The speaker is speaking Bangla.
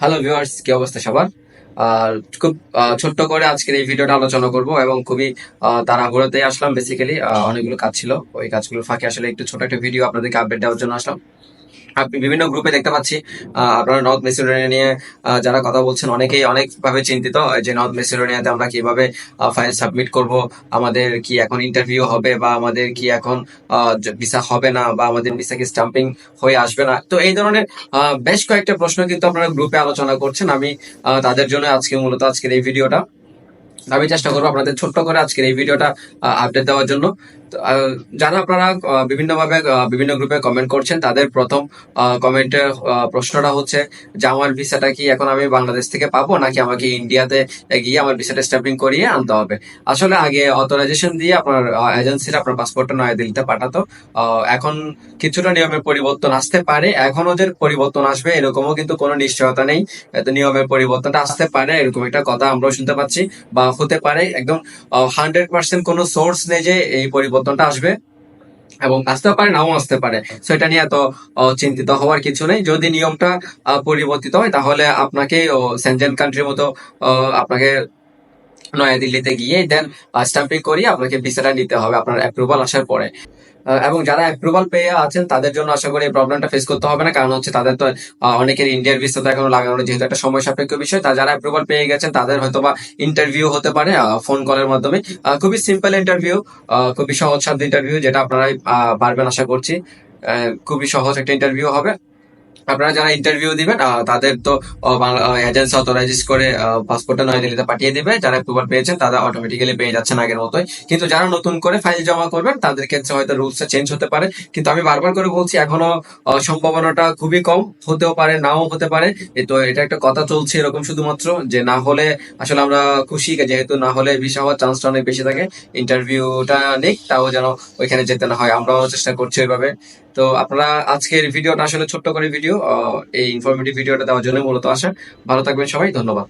হ্যালো ভিউয়ার্স কি অবস্থা সবার? আর খুব ছোট্ট করে আজকের এই ভিডিওটা আলোচনা করব এবং খুবই তাড়াহুড়োতে আসলাম বেসিক্যালি অনেকগুলো কাজ ছিল। ওই কাজগুলোর ফাঁকে আসলে একটু ছোট একটা ভিডিও আপনাদেরকে আপডেট দেওয়ার জন্য আসলাম। বিভিন্ন গ্রুপে দেখতে পাচ্ছি আপনারা নর্থ মেসিডোনিয়া নিয়ে যারা কথা বলছেন, অনেকেই অনেক ভাবে চিন্তিত যে নর্থ মেসিডোনিয়াতে আমরা কীভাবে ফাইল সাবমিট করব, আমাদের কি এখন ইন্টারভিউ হবে বা আমাদের কি এখন ভিসা হবে না বা আমাদের ভিসা কি স্টাম্পিং হয়ে আসবে না। তো এই ধরনের বেশ কয়েকটা প্রশ্ন কিন্তু আপনারা গ্রুপে আলোচনা করছেন। আমি তাদের জন্য আজকে মূলত আজকের এই ভিডিওটা। আমি চেষ্টা করব আপনাদের ছোট্ট করে আজকের এই ভিডিওটা আপডেট দেওয়ার জন্য। যারা আপনারা বিভিন্নভাবে বিভিন্ন গ্রুপে কমেন্ট করছেন, তাদের প্রথম কমেন্টের প্রশ্নটা হচ্ছে যে আমার ভিসাটা কি এখন আমি বাংলাদেশ থেকে পাবো, নাকি আমাকে ইন্ডিয়াতে গিয়ে আমার ভিসাটা স্ট্যাম্পিং করিয়ে আনতে হবে? আসলে আগে অথরাইজেশন দিয়ে আপনার এজেন্সির আপনার পাসপোর্টটা নয়াদিল্লিতে পাঠাতো। এখন কিছুটা নিয়মের পরিবর্তন আসতে পারে, এখনও যে পরিবর্তন আসবে, এরকমও কিন্তু কোনো নিশ্চয়তা নেই। নিয়মের পরিবর্তনটা আসতে পারে, এরকম একটা কথা আমরাও শুনতে পাচ্ছি, বা হতে পারে, একদম হান্ড্রেড পার্সেন্ট কোনো সোর্স নেই যে এই পরিবর্তনটা আসবে এবং আসতে পারে, নাও আসতে পারে। সেটা এটা নিয়ে এত চিন্তিত হওয়ার কিছু নেই। যদি নিয়মটা পরিবর্তিত হয়, তাহলে আপনাকে সেনজেন কান্ট্রির মতো আপনাকে নয়াদিল্লিতে গিয়ে দেন স্ট্যাম্পিং করিয়ে আপনাকে ভিসাটা নিতে হবে আপনার অ্যাপ্রুভাল আসার পরে। এবং যারা অ্যাপ্রুভাল পেয়ে আছেন, তাদের জন্য আশা করি এই প্রবলেমটা ফেস করতে হবে না। কারণ হচ্ছে তাদের তো অনেকের ইন্ডিয়ার ভিসা তো এখনও লাগানো যেহেতু একটা সময় সাপেক্ষ বিষয়, তা যারা অ্যাপ্রুভাল পেয়ে গেছেন, তাদের হয়তো বা ইন্টারভিউ হতে পারে ফোন কলের মাধ্যমে। খুবই সিম্পল ইন্টারভিউ খুবই সহজ সাধ্য ইন্টারভিউ যেটা আপনারাই পারবেন আশা করছি। খুবই সহজ একটা ইন্টারভিউ হবে। আপনারা যারা ইন্টারভিউ দিবেন তাদের তো এজেন্সি অথরাইজ করে পাসপোর্টটা নয়াদিল্লিতে পাঠিয়ে দিবে। যারা অ্যাপ্রুভাল পেয়েছেন, তারা অটোমেটিক্যালি পেয়ে যাচ্ছেন আগের মতোই। কিন্তু যারা নতুন করে ফাইল জমা করবেন, তাদের ক্ষেত্রে হয়তো রুলসটা চেঞ্জ হতে পারে। কিন্তু আমি বারবার করে বলছি, এখনও সম্ভাবনাটা খুবই কম হতেও পারে, নাও হতে পারে। তো, এটা একটা কথা চলছে এরকম শুধুমাত্র, যে না হলে আসলে আমরা খুশি, যেহেতু না হলে ভিসা হওয়ার চান্সটা অনেক বেশি থাকে। ইন্টারভিউটা নেই, তাও যেন ওইখানে যেতে না হয়, আমরাও চেষ্টা করছি ওইভাবে। তো আপনারা আজকের ভিডিওটা আসলে ছোট্ট করে ভিডিও এই ইনফরমেটিভ ভিডিওটা দেওয়ার জন্য মূলত আসা ভালো থাকবেন সবাই ধন্যবাদ।